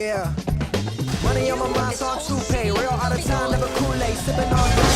Yeah. Money on my mind, so I'm too paid. Real all the time, never Kool-Aid, sipping on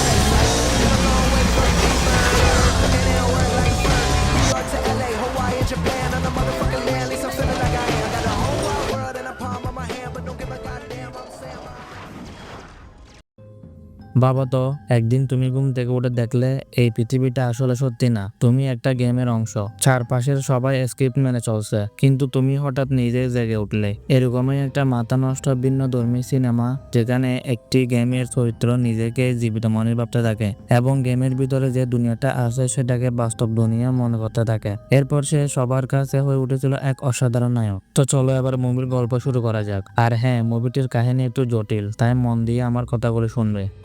বাবা তো, একদিন তুমি ঘুম থেকে উঠে দেখলে এই পৃথিবীটা আসলে সত্যি না। তুমি একটা গেমের অংশ। চারপাশের সবাই স্ক্রিপ্ট মেনে চলছে। কিন্তু তুমি হঠাৎ নিজেই জেগে উঠলে। এরকমই একটা মাথা নষ্ট ভিন্ন ধর্মী সিনেমা, যেখানে একটি গেমের চরিত্র নিজেকে জীবিত মনে ভাবতে থাকে এবং গেমের ভিতরে যে দুনিয়াটা আছে সেটাকে বাস্তব দুনিয়া মনে করতে থাকে। এরপর সে সবার কাছে হয়ে উঠেছিল এক অসাধারণ নায়ক। তো চলো এবার মুভির গল্প শুরু করা যাক। আর হ্যাঁ মুভিটির কাহিনী একটু জটিল, তাই মন দিয়ে আমার কথাগুলো শুনবে।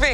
Me.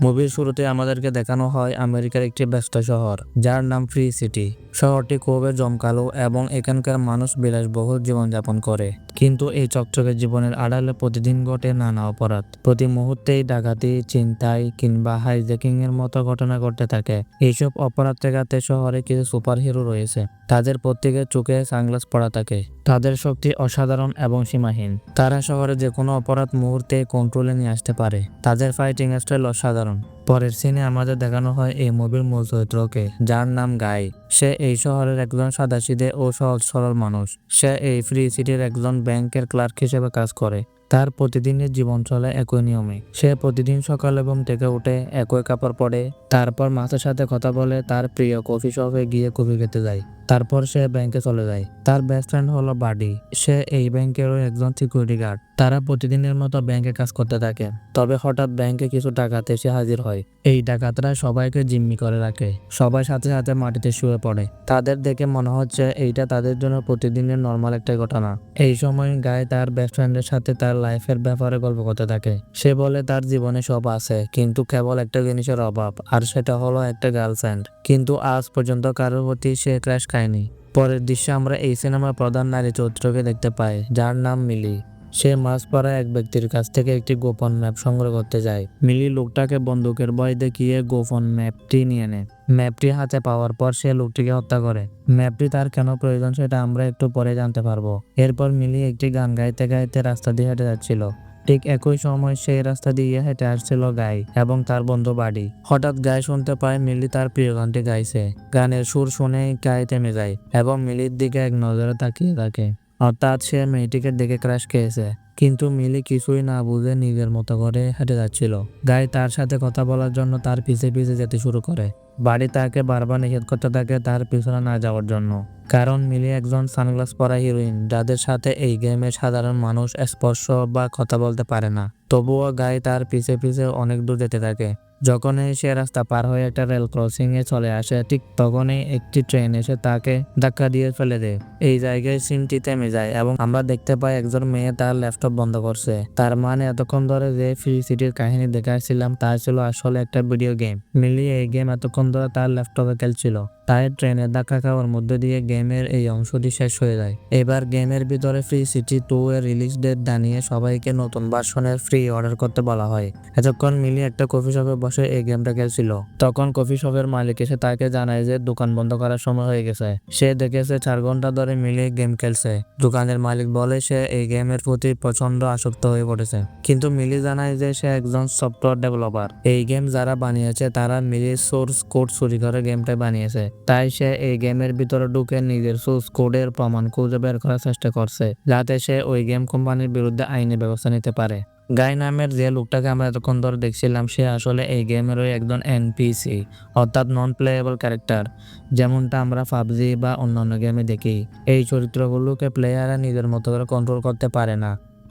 মুভির শুরুতে আমাদেরকে দেখানো হয় আমেরিকার একটি ব্যস্ত শহর, যার নাম ফ্রি সিটি। শহরটি খুবই জমকালো এবং এখানকার মানুষ বিলাসবহুল জীবনযাপন করে। কিন্তু এই চকচকে জীবনের আড়ালে প্রতিদিন ঘটে নানা অপরাধ। প্রতি মুহূর্তেই ডাকাতি চিন্তাই কিংবা হাইজ্যাকিং এর মতো ঘটনা ঘটতে থাকে। এইসব অপরাধ ঠেকাতে শহরে কিছু সুপার হিরো রয়েছে। তাদের প্রত্যেকের চোখে সানগ্লাস পড়া থাকে। তাদের শক্তি অসাধারণ এবং সীমাহীন। তারা শহরে যে কোনো অপরাধ মুহূর্তে কন্ট্রোলে নিয়ে আসতে পারে। তাদের ফাইটিং স্টাইল অসাধারণ। পরের সিনে আমাদের দেখানো হয় এই মুভির মূল চরিত্রকে, যার নাম গাই। সে এই শহরের একজন সাদাশিদে ও সহজ সরল মানুষ। সে এই ফ্রি সিটির একজন ব্যাংকের ক্লার্ক হিসেবে কাজ করে। তার প্রতিদিনের জীবন চলে একই নিয়মে। সে প্রতিদিন সকাল এবং থেকে উঠে একই কাপড় পরে, তারপর মাছের সাথে কথা বলে, তার প্রিয় কফি শপে গিয়ে কফি খেতে যায়। তারপর সে ব্যাংকে চলে যায়। তার বেস্ট ফ্রেন্ড হলো বাডি সে এই ব্যাংকেরও একজন সিকিউরিটি গার্ড তারা প্রতিদিনের মতো ব্যাংকে কাজ করতে থাকে। তবে হঠাৎ ব্যাংকে কিছু ডাকাত এসে হাজির হয়। এই ডাকাতরা সবাইকে জিম্মি করে রাখে। সবাই সাথে সাথে মাটিতে শুয়ে পড়ে। তাদের দেখে মনে হচ্ছে এইটা তাদের জন্য প্রতিদিনের নর্মাল একটা ঘটনা। এই সময় গায়ে তার বেস্ট ফ্রেন্ডের সাথে তার লাইফের ব্যাপারে গল্প করতে থাকে। সে বলে, তার জীবনে সব আছে, কিন্তু কেবল একটা জিনিসের অভাব, আর সেটা হলো একটা গার্লফ্রেন্ড কিন্তু আজ পর্যন্ত কারোর প্রতি সে ক্র্যাশ খায়নি। পরের দৃশ্যে আমরা এই সিনেমার প্রধান নারী চরিত্রকে দেখতে পাই, যার নাম মিলি। সে মাছ পড়া এক ব্যক্তির কাছ থেকে একটি গোপন ম্যাপ সংগ্রহ করতে যায়। মিলি লোকটাকে বন্দুকের ভয় দেখিয়ে গোপন ম্যাপটি নিয়ে নেয়। ম্যাপটি হাতে পাওয়ার পর সে লোকটিকে হত্যা করে। ম্যাপটি তার কেন প্রয়োজন সেটা আমরা একটু পরে জানতে পারব। এরপর মিলি একটি গান গাইতে গাইতে রাস্তা দিয়ে হেঁটে যাচ্ছিল। ঠিক একই সময় সেই রাস্তা দিয়ে হেঁটে আসছিল গাই এবং তার বন্ধু বাড়ি। হঠাৎ গাই শুনতে পায় মিলি তার প্রিয় গানটি গাইছে। গানের সুর শুনে গায়ে থেমে যায় এবং মিলির দিকে এক নজরে তাকিয়ে থাকে। অর্থাৎ সে মেয়েটিকে দেখে ক্রাশ খেয়েছে। কিন্তু মিলি কিছুই না বুঝে নিজের মতো করে হেঁটে যাচ্ছিল। গাই তার সাথে কথা বলার জন্য তার পিছে পিছে যেতে শুরু করে। বাড়ি তাকে বারবার নিষেধ করতে থাকে তার পিছনে না যাওয়ার জন্য। কারণ মিলি একজন সানগ্লাস পরা হিরোইন, যাদের সাথে এই গেমে সাধারণ মানুষ স্পর্শ বা কথা বলতে পারে না। তবুও গাই তার পিছে পিছে অনেক দূর যেতে থাকে। যখনই সে রাস্তা পার হয়ে একটা রেল ক্রসিং এ চলে আসে, ঠিক তখনই একটি ট্রেন এসে তাকে ধাক্কা দিয়ে ফেলে দেয়। এই জায়গায় সিনটি থেমে যায় এবং আমরা দেখতে পাই একজন মেয়ে তার ল্যাপটপ বন্ধ করছে। তার মানে এতক্ষণ ধরে যে ফ্রি সিটির কাহিনী দেখাচ্ছিলাম তা ছিল আসলে একটা ভিডিও গেম মিলিয়ে এই গেম এতক্ষণ ধরে তার ল্যাপটপে খেলছিল। তাই ট্রেনের ধাক্কা খাওয়ার মধ্যে দিয়ে গেমের এই অংশটি শেষ হয়ে যায়। এবার গেমের ভিতরে ফ্রি সিটি টু এর রিলিজ ডেট জানিয়ে সবাইকে নতুন ভার্সনের ফ্রি অর্ডার করতে বলা হয়। এতক্ষণ মিলি একটা কফি শপে বসে এই গেমটা খেলছিল। তখন কফি শপের মালিক এসে তাকে জানায় যে দোকান বন্ধ করার সময় হয়ে গেছে। সে দেখেছে চার ঘণ্টা ধরে মিলি গেম খেলছে। দোকানের মালিক বলে সে এই গেমের প্রতি প্রচণ্ড আসক্ত হয়ে পড়েছে কিন্তু মিলি জানায় যে সে একজন সফটওয়্যার ডেভেলপার এই গেম যারা বানিয়েছে তারা মিলি সোর্স কোড চুরি করে গেমটা বানিয়েছে তাই সে এই গেমের ভিতরে ঢুকে নিজের সোর্স কোডের প্রমাণ খুঁজে বের করার চেষ্টা করছে যাতে সে ওই গেম কোম্পানির বিরুদ্ধে আইনি ব্যবস্থা নিতে পারে গাই নামের যে লোকটাকে আমরা এতক্ষণ ধরে দেখছিলাম, সে আসলে এই গেমেরই একজন এনপিসি অর্থাৎ নন প্লেয়েবল ক্যারেক্টার যেমনটা আমরা পাবজি বা অন্যান্য গেমে দেখি। এই চরিত্রগুলোকে প্লেয়াররা নিজের মতো করে কন্ট্রোল করতে পারে না।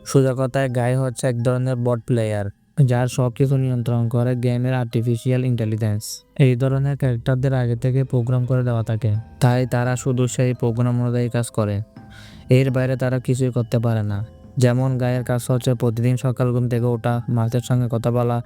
সোজা কথায় গাই হচ্ছে এক ধরনের বট প্লেয়ার যার সব কিছু নিয়ন্ত্রণ করে গেমের আর্টিফিশিয়াল ইন্টেলিজেন্স এই ধরনের ক্যারেক্টারদের আগে থেকে প্রোগ্রাম করে দেওয়া থাকে, তাই তারা শুধু সেই প্রোগ্রাম অনুযায়ী কাজ করে। এর বাইরে তারা কিছুই করতে পারে না। যেমন গায়ের কাজ হচ্ছে প্রতিদিন সকাল ঘুম থেকে ওঠা, মাছের সঙ্গে কথা বলা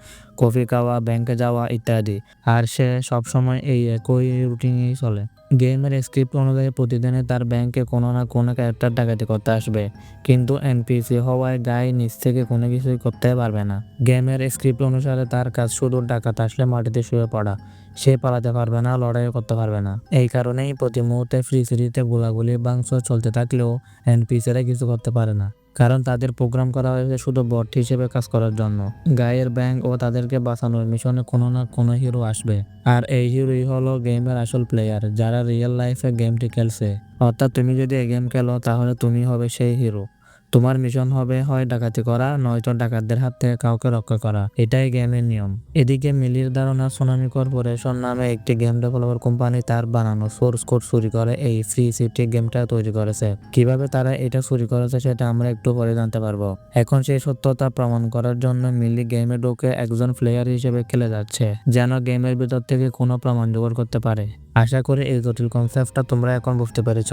কফি খাওয়া ব্যাংকে যাওয়া ইত্যাদি, আর সে সবসময় এই একই রুটিনেই চলে। গেমের স্ক্রিপ্ট অনুযায়ী প্রতিদিনে তার ব্যাংকে কোনো না কোনো ক্যারেক্টার ডাকাতি করতে আসবে। কিন্তু এনপিসি হওয়ায় গায়ে নিচ থেকে কোনো কিছুই করতে পারবে না। গেমের স্ক্রিপ্ট অনুসারে তার কাজ শুধু ডাকাত আসলে মাটিতে শুয়ে পড়া। সে পালাতে পারবে না লড়াই করতে পারবে না। এই কারণেই প্রতি মুহূর্তে ফ্রি সিটিতে গোলাগুলি বাংশ চলতে থাকলেও এনপিসিরা কিছু করতে পারে না। কারণ তাদের প্রোগ্রাম করা হয়েছে শুধু বট হিসেবে কাজ করার জন্য। গায়ের ব্যাংক ও তাদেরকে বাঁচানোর মিশনে কোনো না কোনো হিরো আসবে। আর এই হিরোই হলো গেমের আসল প্লেয়ার যারা রিয়েল লাইফে গেমটি খেলছে। অর্থাৎ তুমি যদি এই গেম খেলো, তাহলে তুমি হবে সেই হিরো তোমার মিশন হবে হয় ডাকাতি করা, নয়তো ডাকাতদের হাত থেকে কাউকে রক্ষা করা। এটাই গেমের নিয়ম। এদিকে মিলির ধারণা, সোনামি কর্পোরেশন নামে একটি গেম ডেভেলপার কোম্পানি তার বানানো সোর্স কোড চুরি করে এই ফ্রি সিটি গেমটা তৈরি করেছে। কীভাবে তারা এটা চুরি করেছে সেটা আমরা একটু পরে জানতে পারব। এখন সেই সত্যতা প্রমাণ করার জন্য মিলি গেমে ঢুকে একজন প্লেয়ার হিসেবে খেলে যাচ্ছে, যেন গেমের ভিতর থেকে কোনো প্রমাণ জোগাড় করতে পারে। আশা করি এই জটিল কনসেপ্টটা তোমরা এখন বুঝতে পেরেছ।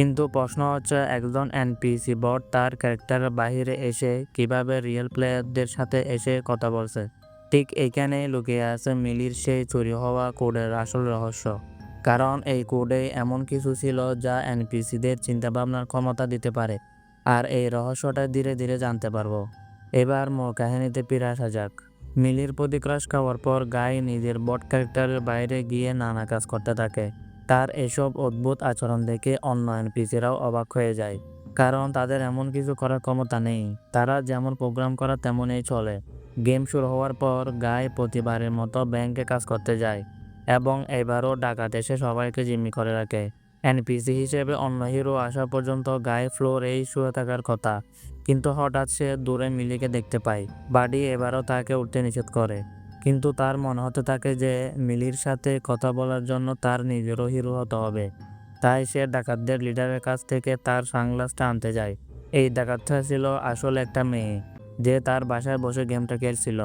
কিন্তু প্রশ্ন হচ্ছে, একজন এনপিসি বট তার ক্যারেক্টারের বাইরে এসে কীভাবে রিয়েল প্লেয়ারদের সাথে এসে কথা বলছে? ঠিক এইখানেই লুকিয়ে আছে মিলির সেই চুরি হওয়া কোডের আসল রহস্য। কারণ এই কোডে এমন কিছু ছিল যা এনপিসিদের চিন্তাভাবনার ক্ষমতা দিতে পারে। আর এই রহস্যটা ধীরে ধীরে জানতে পারব। এবার মূল কাহিনীতে ফিরে আসা যাক। মিলির প্রতি ক্রাশ খাওয়ার পর গাই নিজের বট ক্যারেক্টারের বাইরে গিয়ে নানা কাজ করতে থাকে। তার এসব অদ্ভুত আচরণ দেখে অন্য এনপিসিরাও অবাক হয়ে যায়। কারণ তাদের এমন কিছু করার ক্ষমতা নেই। তারা যেমন প্রোগ্রাম করা তেমনই চলে। গেম শুরু হওয়ার পর গায়ে প্রতিবারের মতো ব্যাংকে কাজ করতে যায় এবং এবারও ডাকাত এসে সবাইকে জিম্মি করে রাখে। এনপিসি হিসেবে অন্য হিরো আসা পর্যন্ত গায়ে ফ্লোরেই শুয়ে থাকার কথা। কিন্তু হঠাৎ সে দূরে মিলিকে দেখতে পায়। বাডি এবারও তাকে উঠতে নিষেধ করে। কিন্তু তার মনে হতে থাকে যে মিলির সাথে কথা বলার জন্য তার নিজেরও হিরো হতে হবে। তাই সে ডাকাতদের লিডারের কাছ থেকে তার সানগ্লাসটা আনতে যায়। এই ডাকাতটা ছিল আসলে একটা মেয়ে, যে তার বাসায় বসে গেমটা খেলছিল।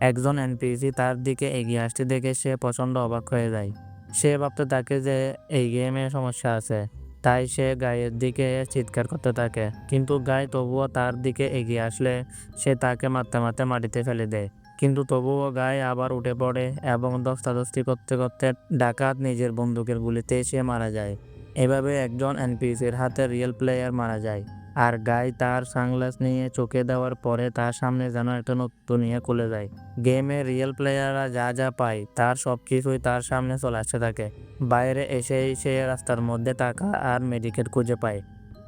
একজন এনপিসি তার দিকে এগিয়ে আসতে দেখে সে প্রচণ্ড অবাক হয়ে যায়। সে ভাবতে থাকে যে এই গেমে সমস্যা আছে, তাই সে গায়ের দিকে চিৎকার করতে থাকে। কিন্তু গায়ে তবুও তার দিকে এগিয়ে আসলে সে তাকে মারতে মারতে মাটিতে ফেলে দেয়। কিন্তু তবুও গায়ে আবার উঠে পড়ে এবং দস্তাদস্তি করতে করতে ডাকাত নিজের বন্দুকের গুলিতে সে মারা যায়। এভাবে একজন এনপিসির হাতে রিয়েল প্লেয়ার মারা যায়। আর গায়ে তার সানগ্লাস নিয়ে চোখে দেওয়ার পরে তার সামনে যেন একটা নতুন নিয়ে খুলে যায়। গেমে রিয়েল প্লেয়াররা যা যা পায়, তার সব কিছুই তার সামনে চলে আসতে থাকে। বাইরে এসেই সে রাস্তার মধ্যে টাকা আর মেডিকেট খুঁজে পায়।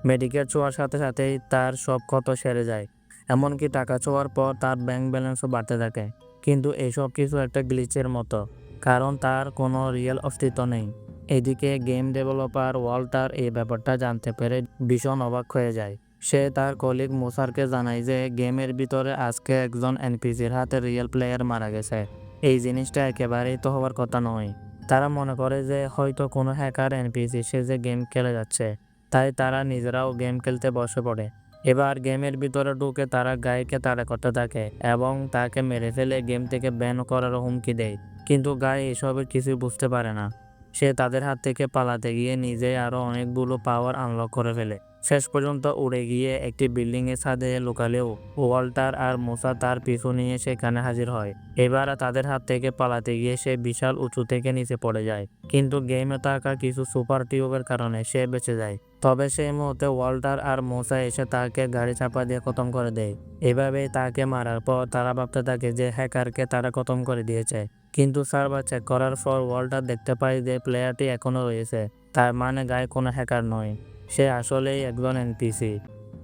মেডিকেট ছোঁয়ার সাথে সাথেই তার সব ক্ষত সেরে যায়। এমনকি টাকা ছোঁয়ার পর তার ব্যাংক ব্যালেন্সও বাড়তে থাকে। কিন্তু এইসব কিছু একটা গ্লিচের মতো, কারণ তার কোনো রিয়েল অস্তিত্ব নেই। এদিকে গেম ডেভেলপার ওয়াল্টার এই ব্যাপারটা জানতে পেরে ভীষণ অবাক হয়ে যায়। সে তার কলিগ মুসারকে জানায় যে গেমের ভিতরে আজকে একজন এনপিসির হাতে রিয়েল প্লেয়ার মারা গেছে। এই জিনিসটা একেবারেই তো হওয়ার কথা নয়। তারা মনে করে যে হয়তো কোনো হ্যাকার এনপিসি সে যে গেম খেলে যাচ্ছে, তাই তারা নিজেরাও গেম খেলতে বসে পড়ে। এবার গেমের ভিতরে ঢুকে তারা গায়েকে তাড়া করতে থাকে এবং তাকে মেরে ফেলে গেম থেকে ব্যান করার হুমকি দেয়। কিন্তু গায়ে এসবের কিছুই বুঝতে পারে না। সে তাদের হাত থেকে পালাতে গিয়ে নিজে আরও অনেকগুলো পাওয়ার আনলক করে ফেলে। শেষ পর্যন্ত উড়ে গিয়ে একটি বিল্ডিং এর ছাদে লুকালেও ওয়াল্টার আর মোসা তার পিছু নিয়ে সেখানে হাজির হয়। এবার তাদের হাত থেকে পালাতে গিয়ে সে বিশাল উঁচু থেকে নিচে পড়ে যায়। কিন্তু গেমে থাকা কিছু সুপার টিউবের কারণে সে বেঁচে যায়। তবে সেই মুহূর্তে ওয়াল্টার আর মোসা এসে তাকে গাড়ি চাপা দিয়ে খতম করে দেয়। এভাবেই তাকে মারার পর তারা ভাবতে থাকে যে হ্যাকারকে তারা খতম করে দিয়েছে। কিন্তু সার্ভার চেক করার পর ওয়াল্টার দেখতে পায় যে প্লেয়ারটি এখনও রয়েছে। তার মানে গায়ে কোনো হ্যাকার নয়। সে আসলেই একজন এনপিসি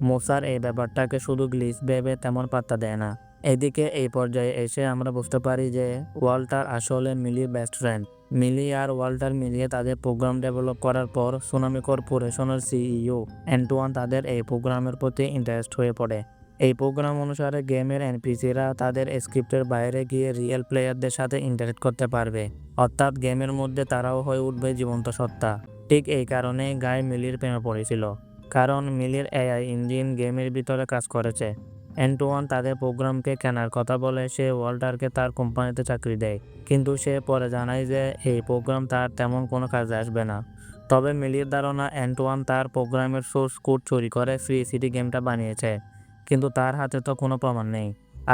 মোসার এই ব্যাপারটাকে শুধু গ্লিচ ভেবে তেমন পাত্তা দেয় না। এদিকে এই পর্যায়ে এসে আমরা বুঝতে পারি যে ওয়াল্টার আসলে মিলির বেস্ট ফ্রেন্ড মিলি আর ওয়াল্টার মিলিয়ে তাদের প্রোগ্রাম ডেভেলপ করার পর সুনামি কর্পোরেশনের সিইও অ্যান্টুয়ান তাদের এই প্রোগ্রামের প্রতি ইন্টারেস্ট হয়ে পড়ে। এই প্রোগ্রাম অনুসারে গেমের এনপিসিরা তাদের স্ক্রিপ্টের বাইরে গিয়ে রিয়েল প্লেয়ারদের সাথে ইন্টারেক্ট করতে পারবে। অর্থাৎ গেমের মধ্যে তারাও হয়ে উঠবে জীবন্ত সত্তা। ঠিক এই কারণে গায়ে মিলির প্রেমে পড়েছিল। কারণ মিলির এআই ইঞ্জিন গেমের ভিতরে কাজ করেছে। এন্টুয়ান তাদের প্রোগ্রামকে কেনার কথা বলে সে ওয়াল্টারকে তার কোম্পানিতে চাকরি দেয়। কিন্তু সে পরে জানায় যে এই প্রোগ্রাম তার তেমন কোনো কাজে আসবে না। তবে মিলির ধারণা অ্যান্টওয়ান তার প্রোগ্রামের সোর্স কোড চুরি করে ফ্রি সিটি গেমটা বানিয়েছে। কিন্তু তার হাতে তো কোনো প্রমাণ নেই।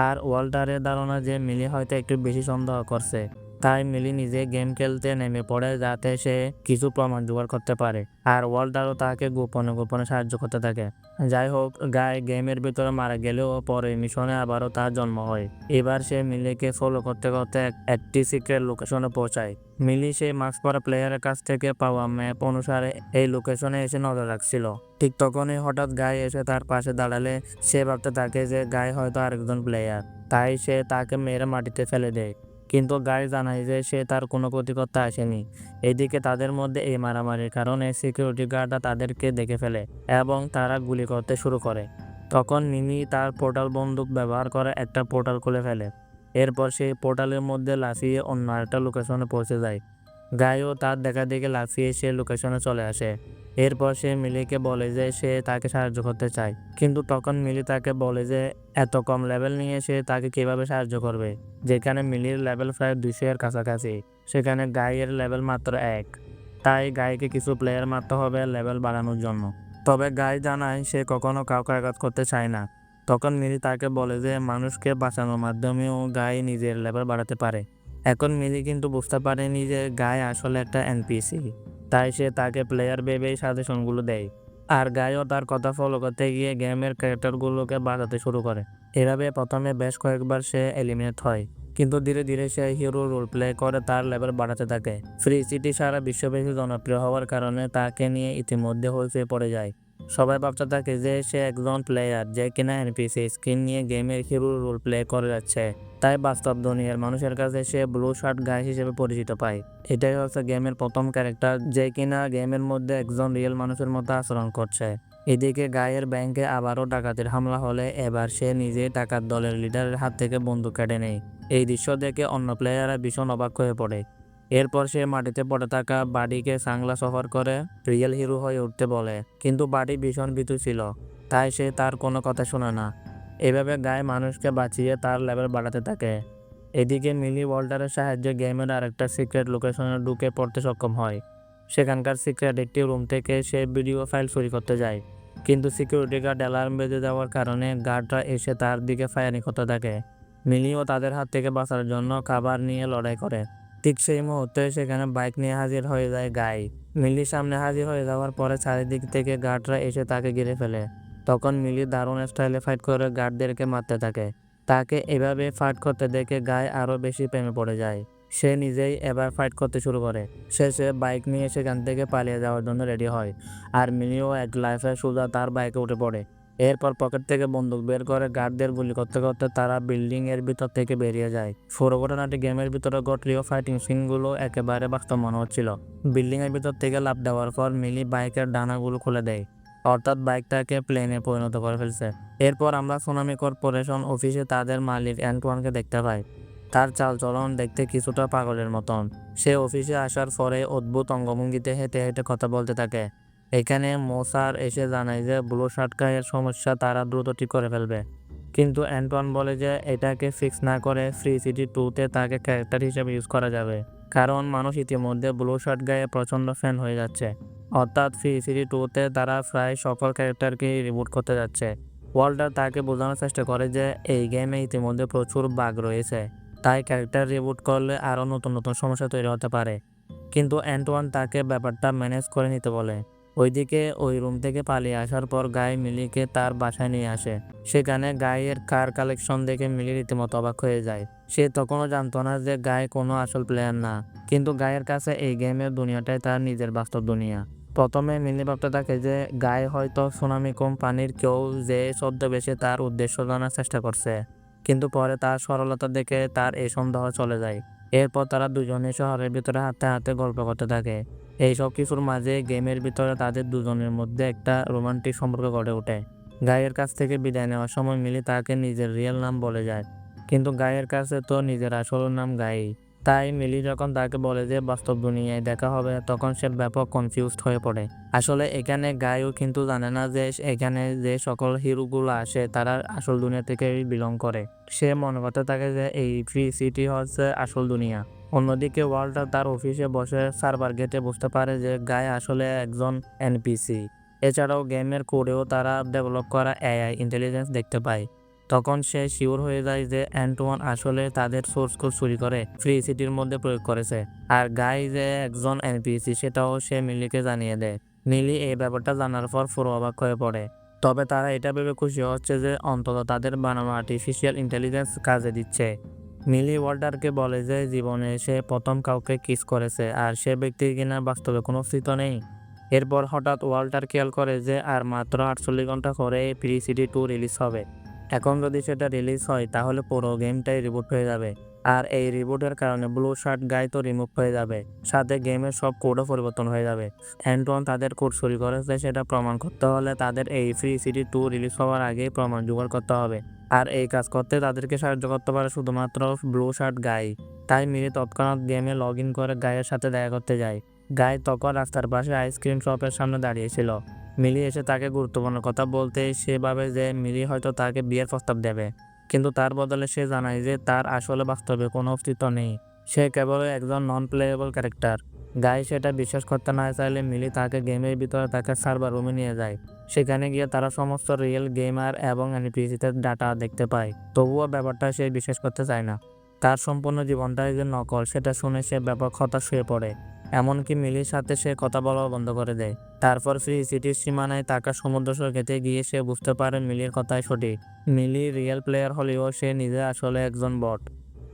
আর ওয়াল্টারের ধারণা যে মিলি হয়তো একটু বেশি সন্দেহ করছে। তাই মিলি নিজে গেম খেলতে নেমে পড়ে যাতে সে কিছু প্রমাণ জোগাড় করতে পারে। আর ওয়াল্টারও তাকে গোপনে গোপনে সাহায্য করতে থাকে। যাই হোক, গায়ে গেমের ভিতরে মারা গেলেও পরে মিশনে আবারও তার জন্ম হয়। এবার সে মিলিকে ফলো করতে করতে এক- একটি সিক্রেট লোকেশনে পৌঁছায়। মিলি সেই মাস্ক পরা প্লেয়ারের কাছ থেকে পাওয়া ম্যাপ অনুসারে এই লোকেশনে এসে নজর রাখছিল। ঠিক তখনই হঠাৎ গায়ে এসে তার পাশে দাঁড়ালে সে ভাবতে থাকে যে গায়ে হয়তো আরেকজন প্লেয়ার তাই সে তাকে মেরে মাটিতে ফেলে দেয়। কিন্তু গায়ে জানায় যে সে তার কোনো ক্ষতি করতে আসেনি। এদিকে তাদের মধ্যে এই মারামারির কারণে সিকিউরিটি গার্ডরা তাদেরকে দেখে ফেলে এবং তারা গুলি করতে শুরু করে। তখন মিনি তার পোর্টাল বন্দুক ব্যবহার করে একটা পোর্টাল খুলে ফেলে। এরপর সেই পোর্টালের মধ্যে লাফিয়ে অন্য একটা লোকেশনে পৌঁছে যায়। গায়েও তার দেখা দেখে লাফিয়ে সে লোকেশনে চলে আসে। এরপর সে মিলিকে বলে যে সে তাকে সাহায্য করতে চায়। কিন্তু তখন মিলি তাকে বলে যে এত কম লেভেল নিয়ে সে তাকে কীভাবে সাহায্য করবে? যেখানে মিলির লেভেল প্রায় দুইশো এর কাছাকাছি, সেখানে গায়ের লেভেল মাত্র এক। তাই গাইকে কিছু প্লেয়ার মারতে হবে লেভেল বাড়ানোর জন্য। তবে গাই জানায় সে কখনো কাউকে আঘাত করতে চায় না। তখন মিলি তাকে বলে যে মানুষকে বাঁচানোর মাধ্যমেও গায়ে নিজের লেভেল বাড়াতে পারে। এখন মিলি কিন্তু বুঝতে পারেনি যে গায়ে আসলে একটা এনপিসি তাই সে তাকে প্লেয়ার ভেবেই সাজেশনগুলো দেয়। আর গায়েও তার কথা ফলো করতে গিয়ে গেমের ক্যারেক্টারগুলোকে বাজাতে শুরু করে। এভাবে প্রথমে বেশ কয়েকবার সে এলিমিনেট হয়। কিন্তু ধীরে ধীরে সে হিরো রোল প্লে করে তার লেভেল বাড়াতে থাকে। ফ্রি সিটি সারা বিশ্বব্যাপী জনপ্রিয় হওয়ার কারণে তাকে নিয়ে ইতিমধ্যে হয়ে পড়ে যায়। সবাই ভাবতে থাকে যে সে একজন প্লেয়ার যে কিনা এনপিসি স্ক্রিন নিয়ে গেমের হিরো রোল প্লে করে যাচ্ছে। তাই বাস্তব দুনিয়ার মানুষের কাছে সে ব্লু শার্ট গাই হিসেবে পরিচিত পায়। এটাই হচ্ছে গেমের প্রথম ক্যারেক্টার যে কিনা গেমের মধ্যে একজন রিয়েল মানুষের মতো আচরণ করছে। এদিকে গায়ের ব্যাংকে আবারও ডাকাতির হামলা হলে এবার সে নিজে টাকার দলের লিডারের হাত থেকে বন্দুক কেটে নেয়। এই দৃশ্য দেখে অন্য প্লেয়াররা ভীষণ অবাক হয়ে পড়ে। এরপর সে মাটিতে পড়ে থাকা বাডিকে সাংলা সফর করে রিয়েল হিরো হয়ে উঠতে বলে, কিন্তু বাডি ভীষণ ভীতু ছিল, তাই সে তার কোনো কথা শোনে না। এভাবে গায়ে মানুষকে বাঁচিয়ে তার লেভেল বাড়াতে থাকে। এদিকে মিলি ওয়াল্টারের সাহায্যে গেমের আরেকটা সিক্রেট লোকেশনে ঢুকে পড়তে সক্ষম হয়। সেখানকার সিক্রেট একটি রুম থেকে সে ভিডিও ফাইল চুরি করতে যায়, কিন্তু সিকিউরিটি গার্ড অ্যালার্ম বেজে যাওয়ার কারণে গার্ডরা এসে তার দিকে ফায়ারিং করতে থাকে। মিলিও তাদের হাত থেকে বাঁচার জন্য খাবার নিয়ে লড়াই করে। ঠিক সেই মুহূর্তে সেখানে বাইক নিয়ে হাজির হয়ে যায় গাই। মিলি সামনে হাজির হয়ে যাওয়ার পরে চারিদিক থেকে গার্ডরা এসে তাকে ঘিরে ফেলে। তখন মিলি দারুণ স্টাইলে ফাইট করে গার্ডদেরকে মারতে থাকে। তাকে এভাবে ফাইট করতে দেখে গায়ে আরও বেশি প্রেমে পড়ে যায়। সে নিজেই এবার ফাইট করতে শুরু করে। শেষে বাইক নিয়ে সেখান থেকে পালিয়ে যাওয়ার জন্য রেডি হয়। আর মিলিও এক লাইফে সোজা তার বাইকে উঠে পড়ে। এরপর পকেট থেকে বন্দুক বের করে গার্ডদের গুলি করতে করতে তারা বিল্ডিং এর ভিতর থেকে বেরিয়ে যায়। পুরো ঘটনাটি গেমের ভিতরে ঘটলেও ফাইটিং সিনগুলো একেবারে বাস্তব মনে হচ্ছিল। বিল্ডিং এর ভিতর থেকে লাফ দেওয়ার পর মিলি বাইকের ডানাগুলো খুলে দেয়। অর্থাৎ বাইকটাকে প্লেনে পরিণত করে ফেলছে। এরপর আমরা সোনামি কর্পোরেশন অফিসে তাদের মালিক অ্যান্টোয়ানকে দেখতে পাই। তার চালচলন দেখতে কিছুটা পাগলের মতন। সে অফিসে আসার পরে অদ্ভুত অঙ্গভঙ্গিতে হেঁটে হেঁটে কথা বলতে থাকে। এখানে মোসার এসে জানায় যে, ব্লু শার্টকায়ের সমস্যা তারা দ্রুত ঠিক করে ফেলবে। কিন্তু অ্যান্টন বলে যে, এটাকে ফিক্স না করে ফ্রি সিটি টুতে তাকে ক্যারেক্টার হিসেবে ইউজ করা যাবে। কারণ মানুষ ইতিমধ্যে ব্লু শার্ট গায়ে প্রচণ্ড ফ্যান হয়ে যাচ্ছে। অর্থাৎ ফ্রি সিটি টুতে তারা প্রায় সকল ক্যারেক্টারকে রিবুট করতে যাচ্ছে। ওয়াল্টার তাকে বোঝানোর চেষ্টা করে যে, এই গেমে ইতিমধ্যে প্রচুর বাগ রয়েছে। তাই ক্যারেক্টার রিবুট করলে আরও নতুন নতুন সমস্যা তৈরি হতে পারে। কিন্তু অ্যান্টোয়ান তাকে ব্যাপারটা ম্যানেজ করে নিতে বলে। ওইদিকে ওই রুম থেকে পালিয়ে আসার পর গায়ে মিলিকে তার বাসায় নিয়ে আসে। সেখানে গায়ের কার কালেকশন দেখে মিলি রীতিমতো অবাক হয়ে যায়। সে তখনও জানতো না যে গায়ে কোনো আসল প্লেয়ার না। কিন্তু গায়ের কাছে এই গেমের দুনিয়াটাই তার নিজের বাস্তব দুনিয়া। প্রথমে মিলি ভাবতে থাকে যে গায়ে হয়তো সুনামি কোম্পানির কেউ যে ছদ্মবেশে তার উদ্দেশ্য জানার চেষ্টা করছে। কিন্তু পরে তার সরলতা দেখে তার এই সন্দেহ চলে যায়। এরপর তারা দুজনে শহরের ভিতরে হাতে হাতে গল্প করতে থাকে। এই সব কিছুর মাঝে গেমের ভিতরে তাদের দুজনের মধ্যে একটা রোমান্টিক সম্পর্ক গড়ে ওঠে। গায়ের কাছ থেকে বিদায় নেওয়ার সময় মিলি তাকে নিজের রিয়েল নাম বলে যায়। কিন্তু গায়ের কাছে তো নিজের আসল নাম গাই তাই মিলি যখন তাকে বলে যে, বাস্তব দুনিয়ায় দেখা হবে, তখন সে ব্যাপক কনফিউজড হয়ে পড়ে। আসলে এখানে গায়েও কিন্তু জানে না যে, এখানে যে সকল হিরোগুলো আসে, তারা আসল দুনিয়া থেকে বিলং করে। সে মনে করতে থাকে যে, এই ফ্রি সিটি হচ্ছে আসল দুনিয়া। অন্যদিকে ওয়াল্টার তার অফিসে বসে সার্ভার গেটে বুঝতে পারে যে গায়ে আসলে একজন এনপিসি। এছাড়াও গেমের কোডেও তারা ডেভেলপ করা এআই ইন্টেলিজেন্স দেখতে পায়। তখন সে শিওর হয়ে যায় যে অ্যান্টোয়ান আসলে তাদের সোর্স কোড চুরি করে ফ্রি সিটির মধ্যে প্রয়োগ করেছে। আর গাই যে একজন এনপিসি সেটাও সে মিলিকে জানিয়ে দেয়। মিলি এই ব্যাপারটা জানার পর পুরো অবাক হয়ে পড়ে। তবে তারা এটা ভেবে খুশি হচ্ছে যে অন্তত তাদের বানানো আর্টিফিশিয়াল ইন্টেলিজেন্স কাজে দিচ্ছে। মিলি ওয়াল্টারকে বলে যে জীবনে সে প্রথম কাউকে কিস করেছে আর সে ব্যক্তি কিনা বাস্তবে কোনো অস্তিত্ব নেই। এরপর হঠাৎ ওয়াল্টার খেয়াল করে যে আর মাত্র আটচল্লিশ ঘণ্টা পরে ফ্রি সিটি টু রিলিজ হবে। এখন যদি সেটা রিলিজ হয়, তাহলে পুরো গেমটাই রিবুট হয়ে যাবে। আর এই রিবুটের কারণে ব্লু শার্ট গাই তো রিমুভ হয়ে যাবে। সাথে গেমের সব কোডও পরিবর্তন হয়ে যাবে। অ্যান্টন তাদের কোড চুরি করেছে, সেটা প্রমাণ করতে হলে তাদের এই ফ্রি সিটি টু রিলিজ হওয়ার আগেই প্রমাণ জোগাড় করতে হবে। আর এই কাজ করতে তাদেরকে সাহায্য করতে পারে শুধুমাত্র ব্লু শার্ট গাই। তাই মিলি তৎক্ষণাৎ গেমে লগ ইন করে গায়ের সাথে দেখা করতে যায়। গাই তখন রাস্তার পাশে আইসক্রিম শপের সামনে দাঁড়িয়েছিল। মিলি এসে তাকে গুরুত্বপূর্ণ কথা বলতে সে ভাবে যে মিলি হয়তো তাকে বিয়ের প্রস্তাব দেবে। কিন্তু তার বদলে সে জানায় যে তার আসলে বাস্তবে কোনো অস্তিত্ব নেই। সে কেবল একজন নন প্লেয়েবল ক্যারেক্টার গাই সেটা বিশ্বাস করতে না চাইলে মিলি তাকে গেমের ভিতরে তাকে সার্ভার রুমে নিয়ে যায়। সেখানে গিয়ে তারা সমস্ত রিয়েল গেমার এবং এনপিসিতে ডাটা দেখতে পায়। তবুও ব্যাপারটা সে বিশ্বাস করতে চায় না। তার সম্পূর্ণ জীবনটাই যে নকল, সেটা শুনে সে ব্যাপক হতাশ হয়ে পড়ে। এমনকি মিলির সাথে সে কথা বলা বন্ধ করে দেয়। তারপর ফ্রি সিটির সীমানায় থাকা সমুদ্র সৈকতে গিয়ে সে বুঝতে পারে মিলির কথাই সঠিক। মিলি রিয়েল প্লেয়ার হলেও সে নিজে আসলে একজন বট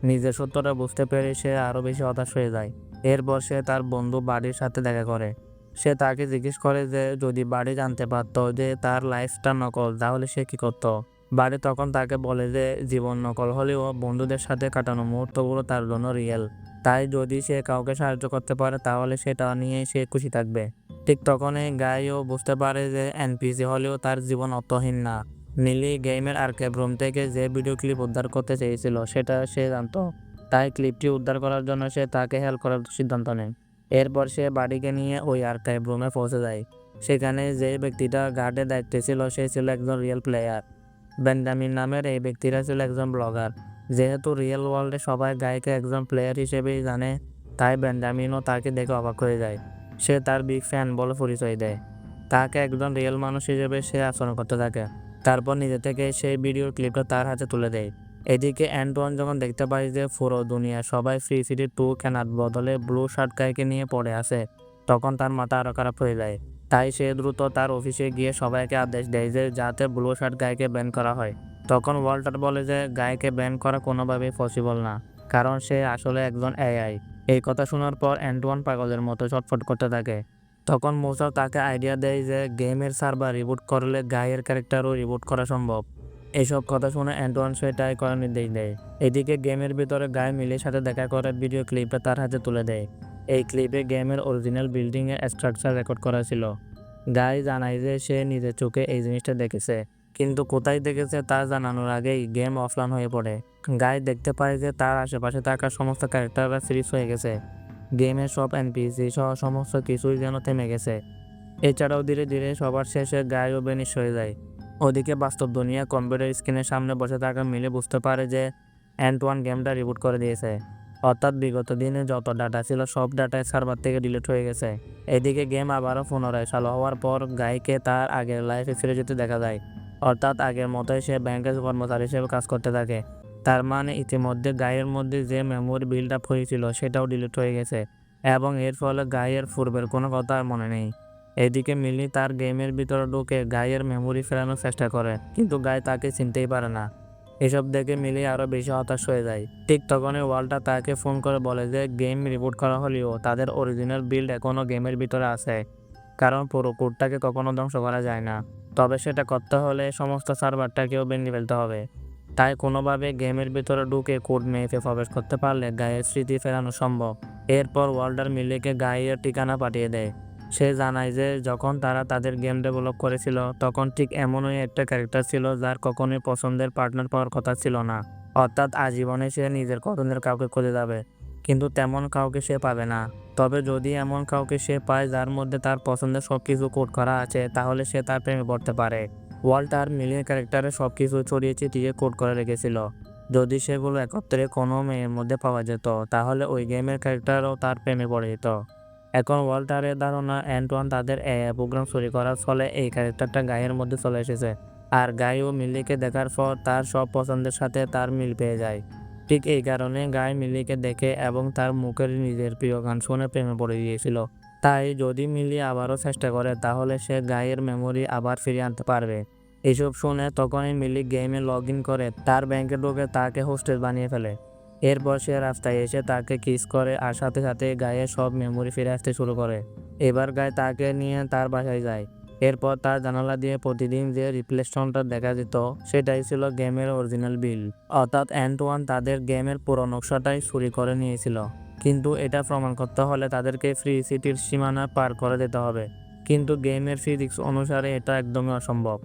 নিজের সত্যটা বুঝতে পেরে সে আরও বেশি হতাশ হয়ে যায়। এরপর সে তার বন্ধু বাড়ির সাথে দেখা করে। সে তাকে জিজ্ঞেস করে যে, যদি বাড়ি জানতে পারতো যে তার লাইফটা নকল, তাহলে সে কী করতো? বাড়ি তখন তাকে বলে যে, জীবন নকল হলেও বন্ধুদের সাথে কাটানো মুহূর্তগুলো তার জন্য রিয়েল তাই যদি সে কাউকে সাহায্য করতে পারে, তাহলে সেটা নিয়ে সে খুশি থাকবে। ঠিক তখনই গাইও বুঝতে পারে যে এনপিসি হলেও তার জীবন অর্থহীন না। মিলি গেমের আর্কাইভ রুম থেকে যে ভিডিও ক্লিপ উদ্ধার করতে চেয়েছিল, সেটা সে জানতো। তাই ক্লিপটি উদ্ধার করার জন্য সে তাকে হেল্প করার সিদ্ধান্ত নেয়। এরপর সে বাড়িকে নিয়ে ওই আর্কাইভ রুমে পৌঁছে যায়। সেখানে যে ব্যক্তিটা গার্ডের দায়িত্বে ছিল, সে ছিল একজন রিয়েল প্লেয়ার বেঞ্জামিন নামের এই ব্যক্তিরা ছিল একজন ব্লগার যেহেতু রিয়েল ওয়ার্ল্ডে সবাই গায়কে একজন প্লেয়ার হিসেবেই জানে, তাই বেঞ্জামিনও তাকে দেখে অবাক হয়ে যায়। সে তার বিগ ফ্যান বলে পরিচয় দেয়। তাকে একজন রিয়েল মানুষ হিসেবে সে আচরণ করতে থাকে। তারপর নিজে থেকে সেই ভিডিওর ক্লিপটা তার হাতে তুলে দেয়। এদিকে অ্যান্টোয়ান যখন দেখতে পায় যে পুরো দুনিয়া সবাই ফ্রি সিটি টু কেনার বদলে ব্লু শার্ট গাইকে নিয়ে পড়ে আছে, তখন তার মাথা আরও খারাপ হয়ে যায়। তাই সে দ্রুত তার অফিসে গিয়ে সবাইকে আদেশ দেয় যে যাতে ব্লু শার্ট গাইকে ব্যান করা হয়। তখন ওয়াল্টার বলে যে গাইকে ব্যান করা কোনোভাবেই পসিবল না, কারণ সে আসলে একজন এআই এই কথা শোনার পর অ্যান্টোয়ান পাগলের মতো ছটফট করতে থাকে। তখন মোসাও তাকে আইডিয়া দেয় যে গেমের সার্ভার রিবুট করলে গায়ের ক্যারেক্টারও রিবুট করা সম্ভব। এইসব কথা শুনে অ্যান্টোয়ান সেটাই করার নির্দেশ দেয়। এদিকে গেমের ভিতরে গায়ে মিলের সাথে দেখা করে ভিডিও ক্লিপটা তার হাতে তুলে দেয়। এই ক্লিপে গেমের অরিজিনাল বিল্ডিংয়ের স্ট্রাকচার রেকর্ড করা ছিল। গাই জানায় যে সে নিজের চোখে এই জিনিসটা দেখেছে। কিন্তু কোথায় দেখেছে তা জানানোর আগেই গেম অফলাইন হয়ে পড়ে। গাই দেখতে পায় যে তার আশেপাশে থাকা সমস্ত ক্যারেক্টাররা ফ্রিজ হয়ে গেছে। গেমের সব এনপিসি সহ সমস্ত কিছুই যেন থেমে গেছে। এছাড়াও ধীরে ধীরে সবার শেষে গায়েও বেনিশ হয়ে যায়। ওদিকে বাস্তব দুনিয়া কম্পিউটার স্ক্রিনের সামনে বসে থাকা মিলে বুঝতে পারে যে অ্যান্টওয়ান গেমটা রিবুট করে দিয়েছে। অর্থাৎ বিগত দিনে যত ডাটা ছিল, সব ডাটাই সার্ভার থেকে ডিলিট হয়ে গেছে। এদিকে গেম আবারও পুনরায় চালু হওয়ার পর গাইকে তার আগের লাইফে ফিরে যেতে দেখা যায়। অর্থাৎ আগের মতোই সে ব্যাংকের কর্মচারী হিসেবে কাজ করতে থাকে। তার মানে ইতিমধ্যে গায়ের মধ্যে যে মেমোরি বিল্ড আপ হয়েছিল, সেটাও ডিলিট হয়ে গেছে। এবং এর ফলে গায়ের পূর্বের কোনো কথা আর মনে নেই। এদিকে মিলি তার গেমের ভিতরে ঢুকে গায়ের মেমোরি ফেরানোর চেষ্টা করে, কিন্তু গায়ে তাকে চিনতেই পারে না। এসব দেখে মিলি আরও বেশি হতাশ হয়ে যায়। ঠিক তখনই ওয়ালটা তাকে ফোন করে বলে যে, গেম রিপোর্ট করা হলেও তাদের অরিজিনাল বিল্ড এখনও গেমের ভিতরে আছে, কারণ পুরো কোডটাকে কখনো ধ্বংস করা যায় না। তবে সেটা করতে হলে সমস্ত সার্ভারটাকেও ভেঙে ফেলতে হবে। তাই কোনোভাবে গেমের ভিতরে ঢুকে কোড মেয়েকে প্রবেশ করতে পারলে গায়ের স্মৃতি ফেরানো সম্ভব। এরপর ওয়াল্ডার মিলিকে গায়ের ঠিকানা পাঠিয়ে দেয়। সে জানায় যে যখন তারা তাদের গেম ডেভেলপ করেছিল, তখন ঠিক এমনই একটা ক্যারেক্টার ছিল যার কখনোই পছন্দের পার্টনার পাওয়ার কথা ছিল না। অর্থাৎ আজীবনে সে নিজের পছন্দের কাউকে খুঁজে যাবে, কিন্তু তেমন কাউকে সে পাবে না। তবে যদি এমন কাউকে সে পায় যার মধ্যে তার পছন্দের সব কিছু কোড করা আছে, তাহলে সে তার প্রেমে পড়তে পারে। ওয়ার্ল্ড ওয়াল্টার মিলিয়ন ক্যারেক্টারে সব কিছু ছড়িয়ে ছিটিয়ে কোড করে রেখেছিল। যদি সেগুলো একত্রে কোনো মেয়ের মধ্যে পাওয়া যেত, তাহলে ওই গেমের ক্যারেক্টারও তার প্রেমে পড়ে যেত। এখন ওয়াল্টারের ধারণা অ্যান্টোয়ান তাদের প্রোগ্রাম চুরি করার ফলে এই ক্যারেক্টারটা গায়ের মধ্যে চলে এসেছে। আর গাই ও মিলিকে দেখার পর তার সব পছন্দের সাথে তার মিল পেয়ে যায়। ঠিক এই কারণে গাই মিলিকে দেখে এবং তার মুখের নিজের প্রিয় গান শুনে প্রেমে পড়ে গিয়েছিল। তাই যদি মিলি আবারও চেষ্টা করে, তাহলে সে গায়ের মেমোরি আবার ফিরিয়ে আনতে পারবে। এসব শুনে তখনই মিলি গেমে লগ ইন করে তার ব্যাংকে ঢুকে তাকে হোস্টেল বানিয়ে ফেলে। এরপর সে রাস্তায় এসে তাকে কিস করে আর সাথে সাথে গায়ে সব মেমোরি ফিরে আসতে শুরু করে। এবার গায়ে তাকে নিয়ে তার বাসায় যায়। এরপর তার জানালা দিয়ে প্রতিদিন যে রিফ্লেকশনটা দেখা যেত, সেটাই ছিল গেমের অরিজিনাল বিল অর্থাৎ অ্যান্টোয়ান তাদের গেমের পুরো নকশাটাই চুরি করে নিয়েছিল। কিন্তু এটা প্রমাণ করতে হলে তাদেরকে ফ্রি সিটির সীমানা পার করে দিতে হবে। কিন্তু গেমের ফিজিক্স অনুসারে এটা একদমই অসম্ভব।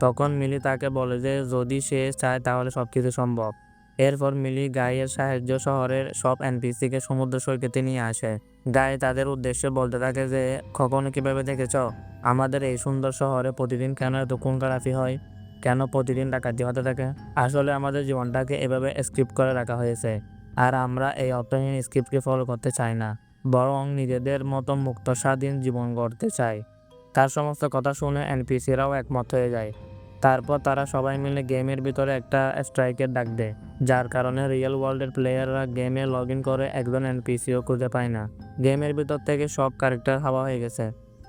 তখন মিলি তাকে বলে যে, যদি সে চায় তাহলে সব কিছু সম্ভব। এরপর মিলি গাইয়ের সাহায্য শহরের সব এনপিসিকে সমুদ্র সৈকতে নিয়ে আসে। গায়ে তাদের উদ্দেশ্যে বলতে থাকে যে, কখনো কীভাবে দেখেছ? আমাদের এই সুন্দর শহরে প্রতিদিন কেন এত খুন খারাপি হয়? কেন প্রতিদিন ডাকাতি হতে থাকে? আসলে আমাদের জীবনটাকে এভাবে স্ক্রিপ্ট করে রাখা হয়েছে। আর আমরা এই অর্থহীন স্ক্রিপ্টকে ফলো করতে চাই না। বরং নিজেদের মতো মুক্ত স্বাধীন জীবন গড়তে চাই। তার সমস্ত কথা শুনে এনপিসিরাও একমত হয়ে যায়। তারপর তারা সবাই মিলে গেমের ভিতরে একটা স্ট্রাইকের ডাক দেয়, যার কারণে রিয়েল ওয়ার্ল্ডের প্লেয়াররা গেমে লগ ইন করে একজন এনপিসিও খুঁজে পায় না। গেমের ভিতর থেকে সব ক্যারেক্টার হাওয়া হয়ে গেছে।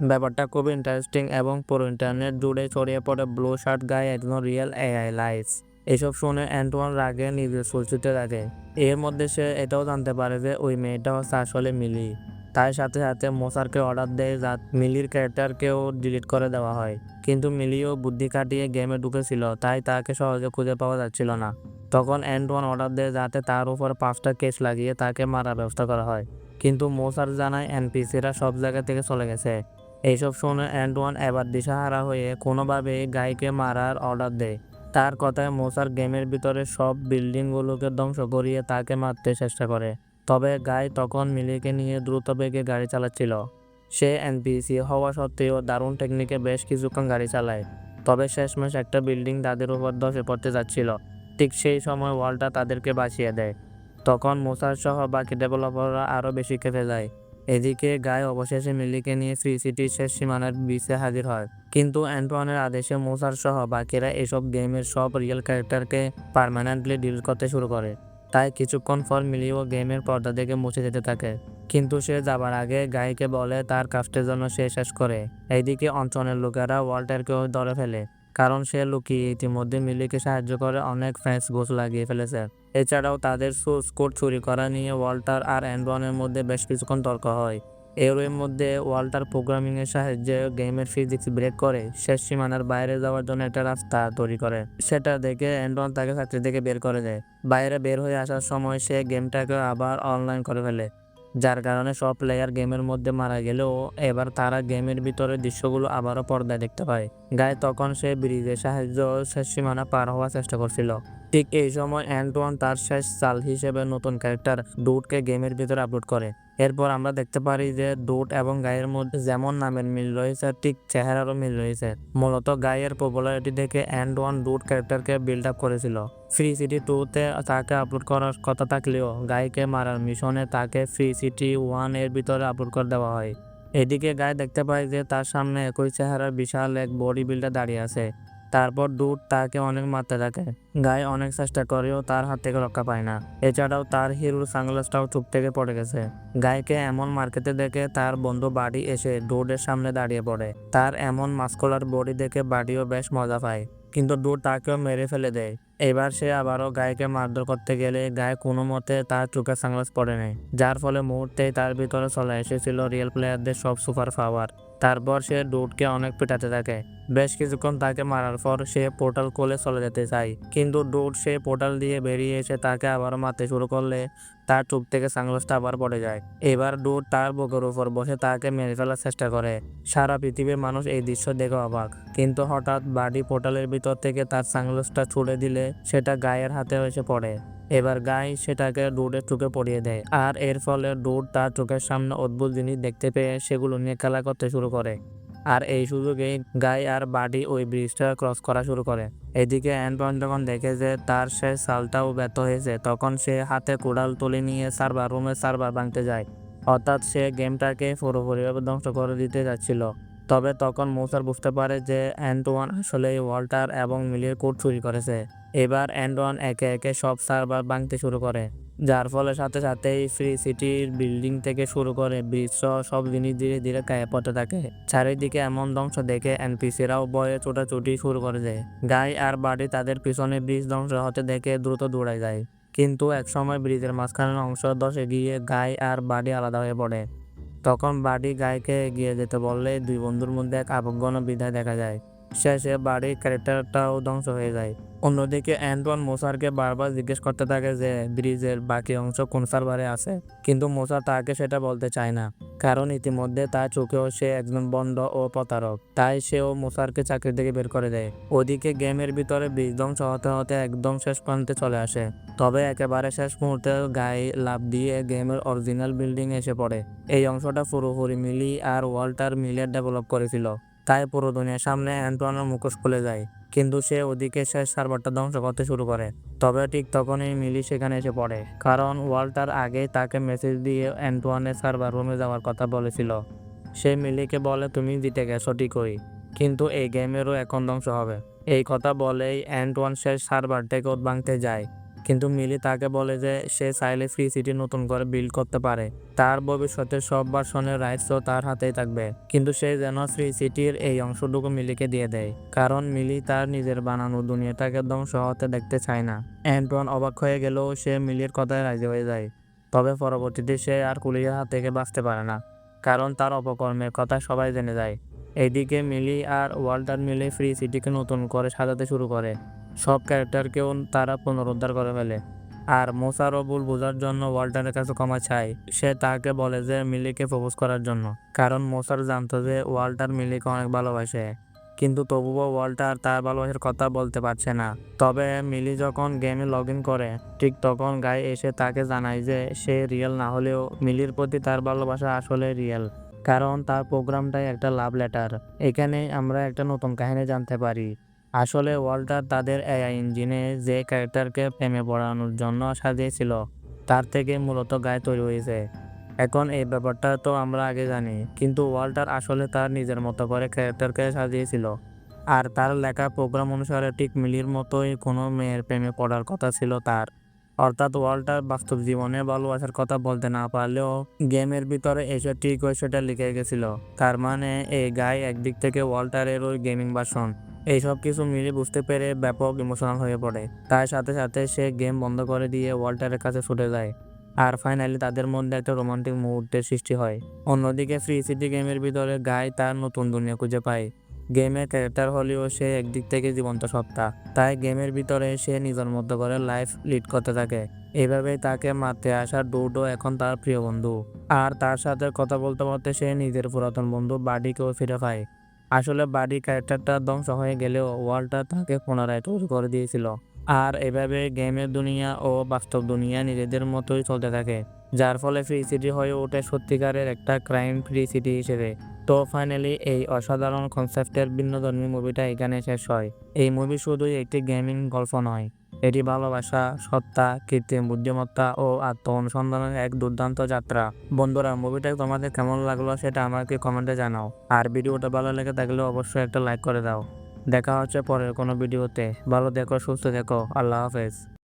ব্যাপারটা খুব ইন্টারেস্টিং এবং পুরো ইন্টারনেট জুড়ে ছড়িয়ে পড়ে ব্লু শার্ট গায়ে একজন রিয়েল এআই লাইস এসব শুনে অ্যান্টোয়ান রাগে নিজের সুলচুতে লাগে এর মধ্যে সে এটাও জানতে পারে যে ওই মেয়েটা হচ্ছে আসলে মিলি। তার সাথে সাথে মোসারকে অর্ডার দেয় যা মিলির ক্যারেক্টারকেও ডিলিট করে দেওয়া হয়। কিন্তু মিলিও বুদ্ধি কাটিয়ে গেমে ঢুকেছিল, তাই তাকে সহজে খুঁজে পাওয়া যাচ্ছিল না। তখন অ্যান্টোয়ান অর্ডার দেয় যাতে তার উপর পাঁচটা কেস লাগিয়ে তাকে মারার ব্যবস্থা করা হয়। কিন্তু মোসার জানায় এনপিসিরা সব জায়গা থেকে চলে গেছে। এইসব শুনে অ্যান্টোয়ান এবার দিশাহারা হয়ে কোনোভাবে গাইকে মারার অর্ডার দেয়। তার কথায় মোসার গেমের ভিতরে সব বিল্ডিংগুলোকে ধ্বংস করিয়ে তাকে মারতে চেষ্টা করে। তবে গাই তখন মিলিকে নিয়ে দ্রুত বেগে গাড়ি চালাচ্ছিল। সে এনপিসি হওয়া সত্ত্বেও দারুণ টেকনিকে বেশ কিছুক্ষণ গাড়ি চালায়। তবে শেষমেশ একটা বিল্ডিং তাদের উপর ধসে পড়তে যাচ্ছিল। ঠিক সেই সময় ওয়ালটা তাদেরকে বাঁচিয়ে দেয়। তখন মোসার সহ বাকি ডেভেলপাররা আরও বেশি খেপে যায়। এদিকে গায়ে অবশেষে মিলিকে নিয়ে ফ্রি সিটির শেষ সীমানার বিচে হাজির হয়। কিন্তু অ্যান্টোয়ানের আদেশে মোসার সহ বাকিরা এসব গেমের সব রিয়েল ক্যারেক্টারকে পার্মানেন্টলি ডিল করতে শুরু করে। তাই কিছুক্ষণ ফল মিলিও গেমের পর্দা থেকে মুছে যেতে থাকে। কিন্তু সে যাবার আগে গাইকে বলে তার কাস্টের জন্য সে শেষ করে। এইদিকে অঞ্চলের লোকেরা ওয়াল্টারকেও ধরে ফেলে, কারণ সে লুকিয়ে ইতিমধ্যে মিলিকে সাহায্য করে অনেক ফ্রেন্স গোছ লাগিয়ে ফেলেছে। এছাড়াও তাদের সোর্স চুরি করা নিয়ে ওয়াল্টার আর অ্যান্ডবনের মধ্যে বেশ কিছুক্ষণ তর্ক হয়। এর এর মধ্যে ওয়াল্টার প্রোগ্রামিং এর সাহায্যে গেমের ফিজিক্স ব্রেক করে, শেষ সীমানার বাইরে যাওয়ার জন্য একটা রাস্তা তৈরি করে। সেটা দেখে অ্যান্ডওয়ান তাকে চাকরি থেকে বের করে দেয়। বাইরে বের হয়ে আসার সময় সে গেমটাকে আবার অনলাইন করে ফেলে, যার কারণে সব প্লেয়ার গেমের মধ্যে মারা গেলেও এবার তারা গেমের ভিতরে দৃশ্যগুলো আবারও পর্দায় দেখতে পায়। গায়ে তখন সে ব্রিজের সাহায্য শেষ সীমানা পার হওয়ার চেষ্টা করছিল। ঠিক এই সময় অ্যান্টোয়ান তার শেষ চাল হিসেবে নতুন ক্যারেক্টার ডুটকে গেমের ভিতরে আপলোড করে। এরপর আমরা দেখতে পারি যে ডুট এবং গায়ের মধ্যে যেমন নামের মিল রয়েছে, ঠিক চেহারারও মিল রয়েছে। মূলত গায়ের পপুলারিটি দেখে অ্যান্ড ওয়ান ডুট ক্যারেক্টারকে বিল্ড আপ করেছিল। ফ্রি সিটি টুতে তাকে আপলোড করার কথা থাকলেও গাইকে মারার মিশনে তাকে ফ্রি সিটি ওয়ানের ভিতরে আপলোড করে দেওয়া হয়। এদিকে গায়ে দেখতে পাই যে তার সামনে একই চেহারার বিশাল এক বডি বিল্ডার দাঁড়িয়ে আছে। তারপর ডুট তাকে অনেক মারতে থাকে। গায়ে অনেক চেষ্টা করেও তার হাত থেকে রক্ষা পায় না। এছাড়াও তার হিরোর সানগ্লাসটাও চুপ থেকে পড়ে গেছে। গায়কে এমন মার্কেটে দেখে তার বন্ধু বাড়ি এসে ডুডের সামনে দাঁড়িয়ে পড়ে। তার এমন মাস্কুলার বডি দেখে বাড়িও বেশ মজা পায়। কিন্তু ডুড তাকেও মেরে ফেলে দেয়। এবার সে আবারও গায়কে মারধর করতে গেলে গায়ে কোনো মতে তার চোখে সানগ্লাস পড়ে নেয় যার ফলে মুহূর্তেই তার ভিতরে চলে এসেছিল রিয়েল প্লেয়ারদের সব সুপার পাওয়ার। তারপর সে ডুডকে অনেক পেটাতে থাকে। বেশ কিছুক্ষণ তাকে মারার পর সে পোর্টাল কোলে চলে যেতে চায়। কিন্তু ডুড সে পোর্টাল দিয়ে বেরিয়ে এসে তাকে আবার মারতে শুরু করলে তার চোখ থেকে সানগ্লাসটা আবার পড়ে যায়। এবার ডুড তার বুকের উপর বসে তাকে মেরে ফেলার চেষ্টা করে। সারা পৃথিবীর মানুষ এই দৃশ্য দেখে অবাক। কিন্তু হঠাৎ বাড়ি পোর্টালের ভিতর থেকে তার সানগ্লাসটা ছুড়ে দিলে সেটা গায়ের হাতে এসে পড়ে। এবার গাই সেটাকে ডুডের চোখে পড়িয়ে দেয়, আর এর ফলে ডুড তার চোখের সামনে অদ্ভুত জিনিস দেখতে পেয়ে সেগুলো নিয়ে খেলা করতে শুরু করে। আর এই সুযোগেই গাই আর বাডি ওই ব্রিজটা ক্রস করা শুরু করে। এদিকে অ্যান্টন যখন দেখে যে তার সে সালটাও ব্যর্থ হয়েছে, তখন সে হাতে কোড়াল তুলে নিয়ে সার্ভার রুমের সার্ভার ভাঙতে যায়। অর্থাৎ সে গেমটাকে পুরোপুরিভাবে ধ্বংস করে দিতে যাচ্ছিল। তবে তখন মোসার বুঝতে পারে যে অ্যান্টোয়ান আসলে ওয়াল্টার এবং মিলির কোড চুরি করেছে। এবার অ্যান্টোয়ান একে একে সব সার্ভার ভাঙতে শুরু করে, যার ফলে সাথে সাথেই ফ্রি সিটির বিল্ডিং থেকে শুরু করে ব্রিজ সব জিনিস ধীরে ধীরে গায়ে পড়তে থাকে। চারিদিকে এমন ধ্বংস দেখে এনপিসিরাও বয়ে ছোটাছুটি শুরু করে দেয়। গাই আর বাড়ি তাদের পিছনে ব্রিজ ধ্বংস হতে দেখে দ্রুত দৌড়ায় যায়। কিন্তু একসময় ব্রিজের মাঝখানের অংশ দশে গিয়ে গাই আর বাড়ি আলাদা হয়ে পড়ে। তখন বাড়ি গাইকে এগিয়ে যেতে বললে দুই বন্ধুর মধ্যে এক আবেগঘন বিধায় দেখা যায়। শেষে বাড়ির ক্যারেক্টারটাও ধ্বংস হয়ে যায়। অন্যদিকে অ্যান্টন মোসারকে বারবার জিজ্ঞেস করতে থাকে যে, ব্রিজের বাকি অংশ কোন সার্ভারে আছে? কিন্তু মোসার তাকে সেটা বলতে চায় না। কারণ ইতিমধ্যে তার চোখেও সে একজন বন্ড ও প্রতারক, তাই সেও মোসারকে চাকরি থেকে বের করে দেয়। ওদিকে গেমের ভিতরে ব্রিজ ধ্বংস হতে হতে একদম শেষ প্রান্তে চলে আসে। তবে একেবারে শেষ মুহূর্তে গায়ে লাভ দিয়ে গেমের অরিজিনাল বিল্ডিং এসে পড়ে। এই অংশটা পুরোপুরি মিলি আর ওয়াল্টার মিলের ডেভেলপ করেছিল। তাই পুরো দুনিয়ার সামনে অ্যান্টোয়ানের মুখোশ খুলে যায়। কিন্তু সে ওদিকে শেষ সার্ভারটা ধ্বংস করতে শুরু করে। তবে ঠিক তখনই মিলি সেখানে এসে পড়ে। কারণ ওয়াল্টার আগেই তাকে মেসেজ দিয়ে অ্যান্টোয়ানের সার্ভার রুমে যাওয়ার কথা বলেছিল। সে মিলিকে বলে, তুমি জিতে গেছো, ঠিকই। কিন্তু এই গেমেরও এখন ধ্বংস হবে। এই কথা বলেই অ্যান্টোয়ান শেষ সার্ভার থেকে ভাঙতে যায়। কিন্তু মিলি তাকে বলে যে সে চাইলে ফ্রি সিটি নতুন করে বিল্ড করতে পারে। তার ভবিষ্যতের সব ভার্সনের রাইটসও তার হাতেই থাকবে। কিন্তু সে যেন ফ্রি সিটির এই অংশটুকু মিলিকে দিয়ে দেয়। কারণ মিলি তার নিজের বানানো দুনিয়াটাকে ধ্বংস হতে দেখতে চায় না। অ্যান্টোয়ান অবাক হয়ে গেলেও সে মিলির কথায় রাজি হয়ে যায়। তবে পরবর্তীতে সে আর কুলিয়ার হাত থেকে বাঁচতে পারে না। কারণ তার অপকর্মের কথা সবাই জেনে যায়। এইদিকে মিলি আর ওয়াল্টার মিলে ফ্রি সিটিকে নতুন করে সাজাতে শুরু করে। সব ক্যারেক্টারকেও তারা পুনরুদ্ধার করে ফেলে। আর মোসারও ভুল বোঝার জন্য ওয়াল্টারের কাছে ক্ষমা চায়। সে তাকে বলে যে মিলিকে প্রপোজ করার জন্য। কারণ মোসার জানতো যে ওয়াল্টার মিলিকে অনেক ভালোবাসে। কিন্তু তবুও ওয়াল্টার তার ভালোবাসার কথা বলতে পারছে না। তবে মিলি যখন গেমে লগ ইন করে, ঠিক তখন গায়ে এসে তাকে জানায় যে সে রিয়েল না হলেও মিলির প্রতি তার ভালোবাসা আসলে রিয়েল। কারণ তার প্রোগ্রামটাই একটা লাভ লেটার। এখানে আমরা একটা নতুন কাহিনী জানতে পারি। আসলে ওয়াল্টার তাদের এআই ইঞ্জিনে যে ক্যারেক্টারকে প্রেমে পড়ানোর জন্য সাজিয়েছিল, তার থেকে মূলত গায়ে তৈরি হয়েছে। এখন এই ব্যাপারটা তো আমরা আগে জানি, কিন্তু ওয়াল্টার আসলে তার নিজের মতো করে ক্যারেক্টারকে সাজিয়েছিল। আর তার লেখা প্রোগ্রাম অনুসারে ঠিক মিলির মতোই কোনো মেয়ের প্রেমে পড়ার কথা ছিল তার। অর্থাৎ ওয়াল্টার বাস্তব জীবনে ভালোবাসার কথা বলতে না পারলেও গেমের ভিতরে এসে ঠিক সেটা লিখে গেছিল। তার মানে এই গায়ে একদিক থেকে ওয়াল্টারের ওই গেমিং ভার্সন। এইসব কিছু মিলে বুঝতে পেরে ব্যাপক ইমোশনাল হয়ে পড়ে। তার সাথে সাথে সে গেম বন্ধ করে দিয়ে ওয়াল্টারের কাছে ছুটে যায়। আর ফাইনালি তাদের মধ্যে একটা রোমান্টিক মুহূর্তের সৃষ্টি হয়। অন্যদিকে ফ্রি সিটি গেমের ভিতরে গায়ে তার নতুন দুনিয়া খুঁজে পায়। গেমের ক্যারেক্টার হলেও সে একদিক থেকে জীবন্ত সত্তা। তাই গেমের ভিতরে সে নিজের মতো করে লাইফ লিড করতে থাকে। এভাবেই তাকে মারতে আসা ডুডো এখন তার প্রিয় বন্ধু। আর তার সাথে কথা বলতে বলতে সে নিজের পুরাতন বন্ধু বাডিকেও ফিরে পায়। আসলে বাডি ক্যারেক্টারটা ধ্বংস হয়ে গেলেও ওয়ালটা তাকে পুনরায় তৈরি করে দিয়েছিল। আর এভাবে গেমের দুনিয়া ও বাস্তব দুনিয়া নিজেদের মতোই চলতে থাকে, যার ফলে ফ্রি সিটি হয়ে ওঠে সত্যিকারের একটা ক্রাইম ফ্রি সিটি হিসেবে। তো ফাইনালি এই অসাধারণ কনসেপ্টের ভিন্নধর্মী মুভিটা এখানে শেষ হয়। এই মুভি শুধুই একটি গেমিং গল্প নয়। এটি ভালোবাসা, সত্তা, কৃত্রিম বুদ্ধিমত্তা ও আত্ম অনুসন্ধানের এক দুর্দান্ত যাত্রা। বন্ধুরা, মুভিটা তোমাদের কেমন লাগল সেটা আমাকে কমেন্টে জানাও। আর ভিডিওটা ভালো লেগে থাকলে অবশ্যই একটা লাইক করে দাও। দেখা হচ্ছে পরের কোনো ভিডিওতে। ভালো দেখো সুস্থ দেখো আল্লাহ হাফেজ।